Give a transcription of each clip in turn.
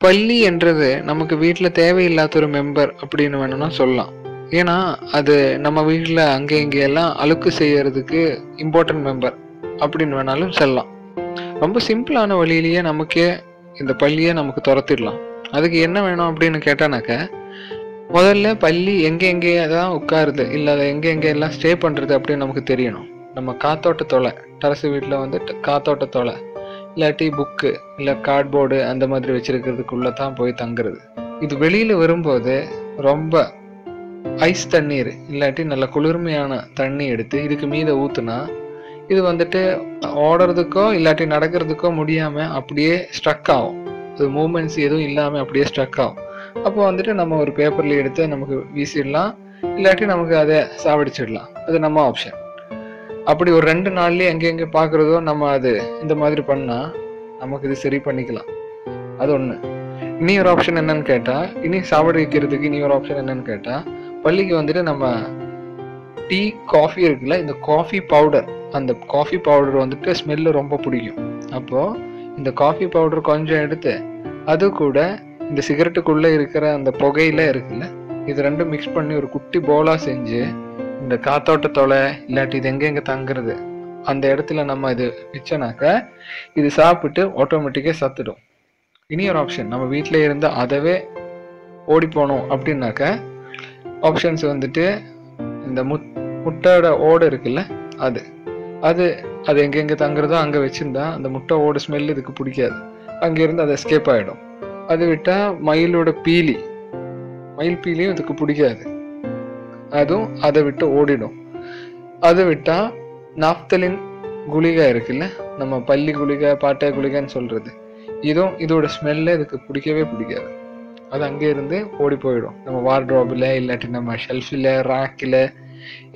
பள்ளி என்றது நமக்கு வீட்டில் தேவையில்லாத ஒரு மெம்பர் அப்படின்னு வேணும்னா சொல்லலாம். ஏன்னா அது நம்ம வீட்டில் அங்கே இங்கேயெல்லாம் அழுக்கு செய்யறதுக்கு இம்பார்ட்டன்ட் மெம்பர் அப்படின்னு வேணாலும் சொல்லலாம். ரொம்ப சிம்பிளான வழியிலேயே நமக்கே இந்த பள்ளியை நமக்கு துரத்திடலாம். அதுக்கு என்ன வேணும் அப்படின்னு கேட்டானாக்க முதல்ல பள்ளி எங்கே எங்கேயே தான் உட்காருது இல்லை அதை எங்கே எங்கே எல்லாம் ஸ்டே பண்ணுறது அப்படின்னு நமக்கு தெரியணும். நம்ம காத்தோட்ட தொலை டரசு வீட்டில் வந்து காத்தோட்ட தொலை இல்லாட்டி புக்கு இல்லை கார்ட்போர்டு அந்த மாதிரி வச்சுருக்கிறதுக்குள்ளே தான் போய் தங்குறது. இது வெளியில் வரும்போது ரொம்ப ஐஸ் தண்ணீர் இல்லாட்டி நல்ல குளிர்மையான தண்ணி எடுத்து இதுக்கு மீத ஊற்றுனா இது வந்துட்டு ஓடுறதுக்கோ இல்லாட்டி நடக்கிறதுக்கோ முடியாமல் அப்படியே ஸ்ட்ரக் ஆகும். அது மூமெண்ட்ஸ் எதுவும் இல்லாமல் அப்படியே ஸ்ட்ரக் ஆகும். அப்போ வந்துட்டு நம்ம ஒரு பேப்பரில் எடுத்து நமக்கு வீசிடலாம். இல்லாட்டி நமக்கு அதை சாவடிச்சிடலாம். அது நம்ம ஆப்ஷன் அப்படி ஒரு ரெண்டு நாள்லயே எங்க எங்க பாக்குறதோ நம்ம அது இந்த மாதிரி பண்ணா நமக்கு இது சரி பண்ணிக்கலாம். அது ஒண்ணு. இனி ஒரு ஆப்ஷன் என்னன்னு கேட்டா இனி சாவடி வைக்கிறதுக்கு இனி ஒரு ஆப்ஷன் என்னன்னு கேட்டா பள்ளிக்கு வந்துட்டு நம்ம டீ காஃபி இருக்குல்ல இந்த காஃபி பவுடர் அந்த காஃபி பவுடர் வந்துட்டு ஸ்மெல்லு ரொம்ப பிடிக்கும். அப்போ இந்த காஃபி பவுடர் கொஞ்சம் எடுத்து அது கூட இந்த சிகரெட்டுக்குள்ள இருக்கிற அந்த புகையில இருக்குல்ல இது ரெண்டும் மிக்ஸ் பண்ணி ஒரு குட்டி போலா செஞ்சு இந்த காத்தோட்ட தொலை இல்லாட்டி இது எங்கெங்க தங்குறது? அந்த இடத்துல நம்ம இது வச்சோனாக்க இது சாப்பிட்டு ஆட்டோமேட்டிக்காக சத்துடும். இனி ஒரு ஆப்ஷன் நம்ம வீட்டில் இருந்து அதவே ஓடி போனோம் அப்படின்னாக்க ஆப்ஷன்ஸ் வந்துட்டு இந்த முத் முட்டையோட ஓடு இருக்குல்ல அது. அது அது எங்கெங்கே தங்குறதோ அங்கே வச்சுருந்தா அந்த முட்டை ஓடு ஸ்மெல் இதுக்கு பிடிக்காது. அங்கேருந்து அது எஸ்கேப் ஆகிடும் அது விட்டால் மயிலோட பீலி. மயில் பீலியும் இதுக்கு பிடிக்காது. அதுவும் அதை விட்டு ஓடிடும். அதை விட்டால் நாப்தலின் குளிகை இருக்குல்ல நம்ம பள்ளி குளிகை பாட்டை குளிகைன்னு சொல்கிறது இதுவும் இதோட ஸ்மெல்ல இதுக்கு பிடிக்கவே பிடிக்காது. அது அங்கே இருந்து ஓடி போயிடும். நம்ம வார்ட்ரோபில் இல்லாட்டி நம்ம ஷெல்ஃபில் ரேக்கில்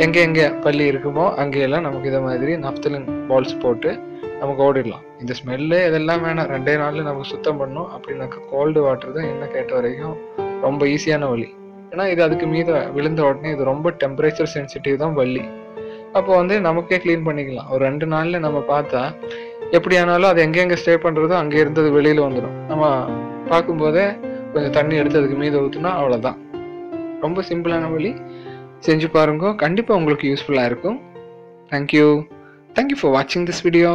எங்கே எங்கே பள்ளி இருக்குமோ அங்கேயெல்லாம் நமக்கு இதை மாதிரி நப்தலின் பால்ஸ் போட்டு நமக்கு ஓடிடலாம். இந்த ஸ்மெல்லு இதெல்லாம் வேணாம். ரெண்டே நாளில் நமக்கு சுத்தம் பண்ணும். அப்படின்னாக்கா கோல்டு வாட்டர் தான் என்ன கேட்ட வரைக்கும் ரொம்ப ஈஸியான வழி. ஏன்னா இது அதுக்கு மீத விழுந்த உடனே இது ரொம்ப டெம்பரேச்சர் சென்சிட்டிவ் தான் வள்ளி அப்போ வந்து நமக்கே க்ளீன் பண்ணிக்கலாம். ஒரு ரெண்டு நாள்ல நம்ம பார்த்தா எப்படி ஆனாலும் அது எங்கெங்க ஸ்டே பண்றதோ அங்கே இருந்தது வெளியில வந்துடும் நம்ம பார்க்கும்போதே கொஞ்சம் தண்ணி எடுத்து அதுக்கு மீத ஊத்துனா அவ்வளவுதான். ரொம்ப சிம்பிளான வழி செஞ்சு பாருங்க. கண்டிப்பா உங்களுக்கு யூஸ்ஃபுல்லா இருக்கும். Thank you thank you for வாட்சிங் திஸ் வீடியோ